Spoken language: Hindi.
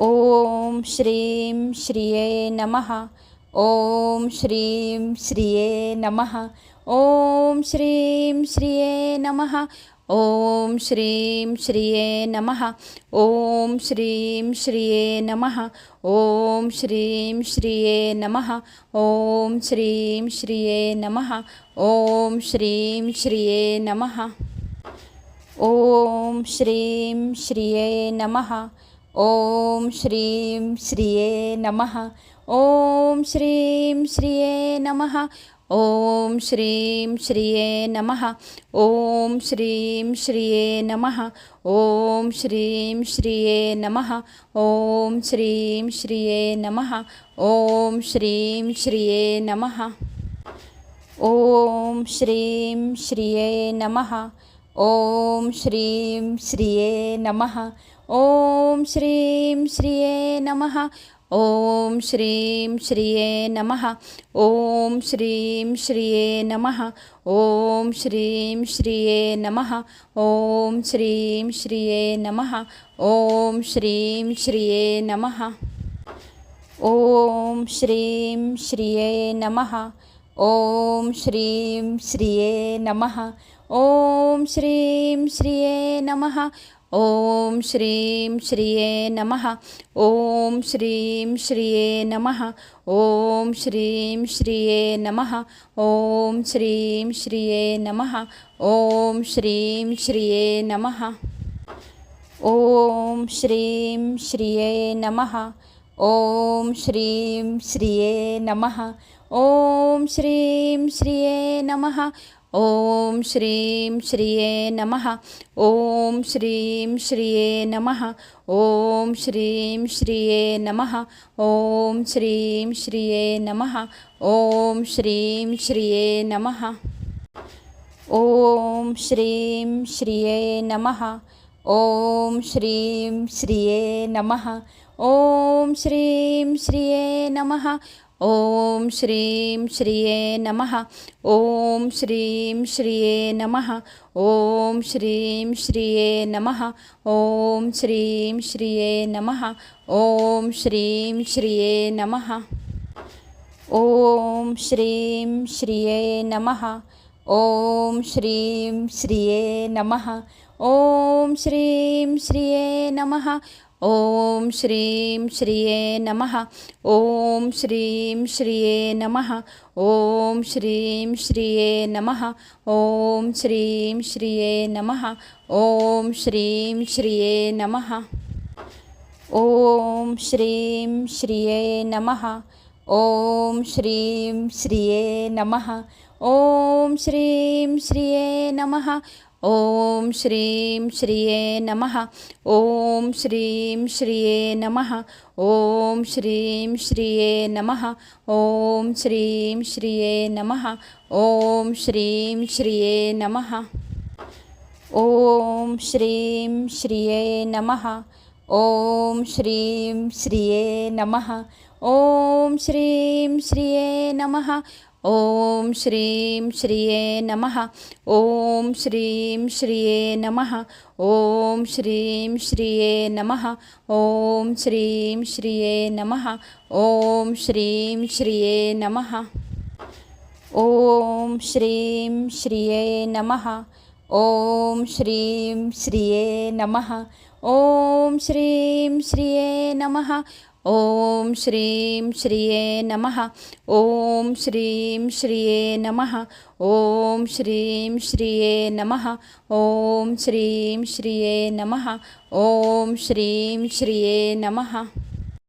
ॐ श्रीं श्रिये नमः। ॐ श्रीं श्रिये नमः। ॐ श्रीं श्रिये नमः। ॐ श्रीं श्रिये नमः। ॐ श्रीं श्रिये नमः। ॐ श्रीं श्रिये नमः। ॐ श्रीं श्रिये नमः। ॐ श्रीं श्रिये नमः। ॐ श्रीं श्रिये नमः। ॐ श्रीं श्रिये नमः। ॐ श्रीं श्रिये नमः। ॐ श्रीं श्रिये नमः। ॐ श्रीं श्रिये नमः। ॐ श्रीं श्रिये नमः। ॐ श्रीं श्रिये नमः। ॐ श्रीं श्रिये नमः। ॐ श्रीं श्रिये नमः। ॐ श्रीं श्रिये नमः। ॐ श्रीं श्रिये नमः। ॐ श्रीं श्रिये नमः। ॐ श्रीं श्रिये नमः। ॐ श्रीं श्रिये नमः। ॐ श्रीं श्रिये नमः। ॐ श्रीं श्रिये नमः। ॐ श्रीं श्रिये नमः। ॐ श्रीं श्रिये नमः। ॐ श्रीं श्रिये नमः। ॐ श्रीं श्रिये नमः। ॐ श्रीं श्रिये नमः। ॐ श्रीं श्रिये नमः। ॐ श्रीं श्रिये नमः। ॐ श्रीं श्रिये नमः। ॐ श्रीं श्रिये नमः। ॐ श्रीं श्रिये नमः। ॐ श्रीं श्रिये नमः। ॐ श्रीं श्रिये नमः। ॐ श्रीं श्रिये नमः। ॐ श्रीं श्रिये नमः। ॐ श्रीं श्रिये नमः। ॐ श्रीं श्रिये नमः। ॐ श्रीं श्रिये नमः। ॐ श्रीं श्रिये नमः। ॐ श्रीं श्रिये नमः। ॐ श्रीं श्रिये नमः। ॐ श्रीं श्रिये नमः। ॐ श्रीं श्रिये नमः। ॐ श्रीं श्रिये नमः। ॐ श्रीं श्रिये नमः। ॐ श्रीं श्रिये नमः। ॐ श्रीं श्रिये नमः। ॐ श्रीं श्रिये नमः। ॐ श्रीं श्रिये नमः। ॐ श्रीं श्रिये नमः। ॐ श्रीं श्रिये नमः। ॐ श्रीं श्रिये नमः। ॐ श्रीं श्रिये नमः। ॐ श्रीं श्रिये नमः। ॐ श्रीं श्रिये नमः। ॐ श्रीं श्रिये नमः। ॐ श्रीं श्रिये नमः। ॐ श्रीं श्रिये नमः। ॐ श्रीं श्रिये नमः। ॐ श्रीं श्रिये नमः। ॐ श्रीं श्रिये नमः। ॐ श्रीं श्रिये नमः। ॐ श्रीं श्रिये नमः। ॐ श्रीं श्रिये नमः। ॐ श्रीं श्रिये नमः। ॐ श्रीं श्रिये नमः। ॐ श्रीं श्रिये नमः। ॐ श्रीं श्रिये नमः। ॐ श्रीं श्रिये नमः। ॐ श्रीं श्रिये नमः। ॐ श्रीं श्रिये नमः ॐ श्रीं श्रिये नमः ॐ श्रीं श्रिये नमः ॐ श्रीं श्रिये नमः ॐ श्रीं श्रिये नमः ॐ श्रीं श्रिये नमः ॐ श्रीं श्रिये नमः।